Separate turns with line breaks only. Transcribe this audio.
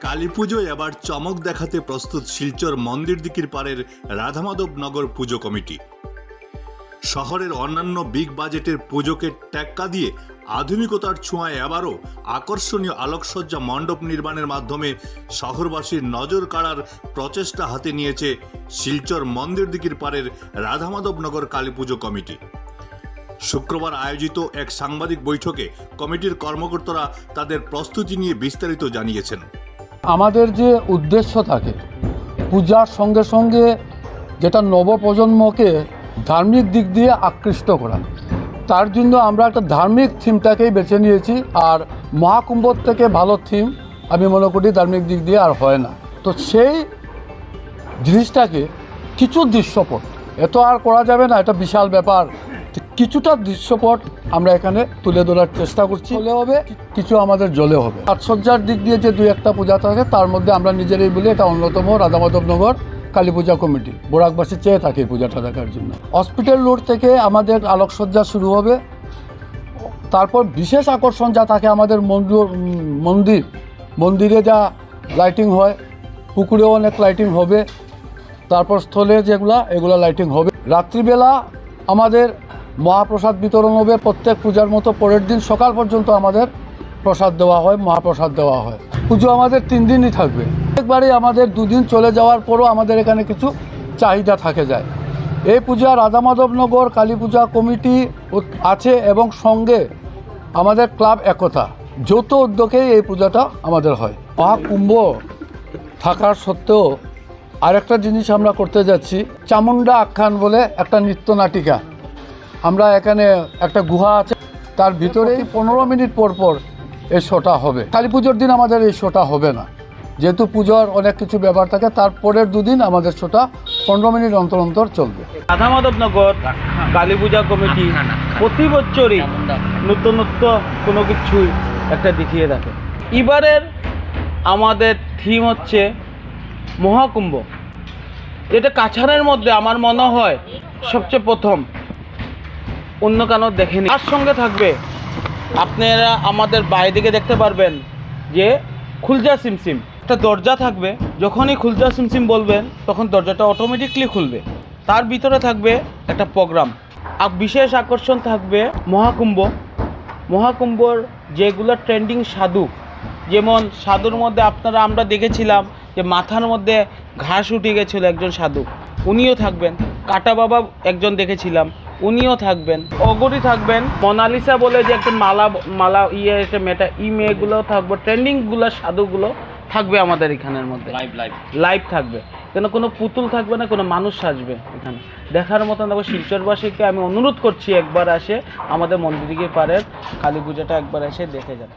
কালী পুজোয় এবার চমক দেখাতে প্রস্তুত শিলচর মন্দির দিকির পাড়ের রাধামাধব নগর পুজো কমিটি। শহরের অন্যান্য বিগ বাজেটের পুজোকে ট্যাক্কা দিয়ে আধুনিকতার ছোঁয়ায় এবারও আকর্ষণীয় আলোকসজ্জা মণ্ডপ নির্মাণের মাধ্যমে শহরবাসীর নজর কাড়ার প্রচেষ্টা হাতে নিয়েছে শিলচর মন্দির দিকির পাড়ের রাধামাধব নগর কালী পুজো কমিটি। শুক্রবার আয়োজিত এক সাংবাদিক বৈঠকে কমিটির কর্মকর্তারা তাদের প্রস্তুতি নিয়ে বিস্তারিত জানিয়েছেন।
আমাদের যে উদ্দেশ্য থাকে, পূজার সঙ্গে সঙ্গে যেটা নবপ্রজন্মকে ধার্মিক দিক দিয়ে আকৃষ্ট করা, তার জন্য আমরা একটা ধার্মিক থিমটাকেই বেছে নিয়েছি। আর মহাকুম্ভ থেকে ভালো থিম আমি মনে করি ধার্মিক দিক দিয়ে আর হয় না। তো সেই জিনিসটাকে কিছু দৃশ্যপট এত আর করা যাবে না, এটা বিশাল ব্যাপার। কিছুটা দৃশ্যপট আমরা এখানে তুলে ধরার চেষ্টা করছি। হলে হবে। কিছু আমাদের জলে হবে। সাজসজ্জার দিক দিয়ে যে দুই একটা পূজা থাকে তার মধ্যে আমরা নিজেরাই বলি এটা অন্যতম রাধামাধবনগর কালী পূজা কমিটি। বোরাকবাসী চেয়ে থাকে এই পূজাটা দেখার জন্য। হসপিটাল রোড থেকে আমাদের আলোকসজ্জা শুরু হবে। তারপর বিশেষ আকর্ষণ যা থাকে আমাদের মন্দির মন্দির মন্দিরে যা লাইটিং হয় পুকুরেও অনেক লাইটিং হবে। তারপর স্থলে যেগুলা এগুলা লাইটিং হবে। রাত্রিবেলা আমাদের মহাপ্রসাদ বিতরণ হবে প্রত্যেক পূজার মতো পরের দিন সকাল পর্যন্ত আমাদের প্রসাদ দেওয়া হয়, মহাপ্রসাদ দেওয়া হয়। পুজো আমাদের তিন দিনই থাকবে। একবারে আমাদের দুদিন চলে যাওয়ার পরও আমাদের এখানে কিছু চাহিদা থাকে যায়। এই পূজা রাধামাধবনগর কালী পূজা কমিটি আছে এবং সঙ্গে আমাদের ক্লাব একতা। যৌথ উদ্যোগেই এই পূজাটা আমাদের হয়। মহাকুম্ভ থাকার সত্ত্বেও আরেকটা জিনিস আমরা করতে যাচ্ছি চামুন্ডা আখ্যান বলে একটা নৃত্য নাটিকা। আমরা এখানে একটা গুহা আছে তার ভিতরেই পনেরো মিনিট পর পর এই শোটা হবে। কালী পুজোর দিন আমাদের এই শোটা হবে না। যেহেতু পুজোর অনেক কিছু ব্যাপার থাকে তারপরের দুদিন আমাদের শোটা পনেরো মিনিট অন্তর অন্তর চলবে।
রাধামাধবনগর কালী পূজা কমিটি প্রতি বছরই নতুনত্ব কোনো কিছুই একটা দেখিয়ে থাকে। এবারের আমাদের থিম হচ্ছে মহাকুম্ভ। এটা কাছাড়ের মধ্যে আমার মনে হয় সবচেয়ে প্রথম। অন্য কেন দেখেনি। তার সঙ্গে থাকবে, আপনারা আমাদের বাইরে দিকে দেখতে পারবেন যে খুলজা সিমসিম। একটা দরজা থাকবে, যখনই খুলজা সিমসিম বলবেন, তখন দরজাটা অটোমেটিকলি খুলবে। তার ভিতরে থাকবে একটা প্রোগ্রাম আর বিশেষ আকর্ষণ থাকবে মহাকুম্ভ। মহাকুম্ভর যেগুলো ট্রেন্ডিং সাধু, যেমন সাধুর মধ্যে আপনারা, আমরা দেখেছিলাম যে মাথার মধ্যে ঘাস উঠে গেছিল একজন সাধু। উনিও থাকবেন। কাটা বাবা একজন দেখেছিলাম। উনিও থাকবেন। অগরি থাকবেন। মোনালিসা বলে যে একটা মালা মালা ইয়ে একটা মেটা ই মেয়েগুলো থাকবে ট্রেন্ডিংগুলো সাধুগুলো থাকবে আমাদের এখানের মধ্যে। লাইভ লাইভ লাইভ থাকবে। কেন কোনো পুতুল থাকবে না কোনো মানুষ আসবে এখানে। দেখার মতন দেখো শিলচরবাসীকে আমি অনুরোধ করছি একবার আসে আমাদের মন্দিরকে পারের কালী পূজাটা একবার এসে দেখে যান।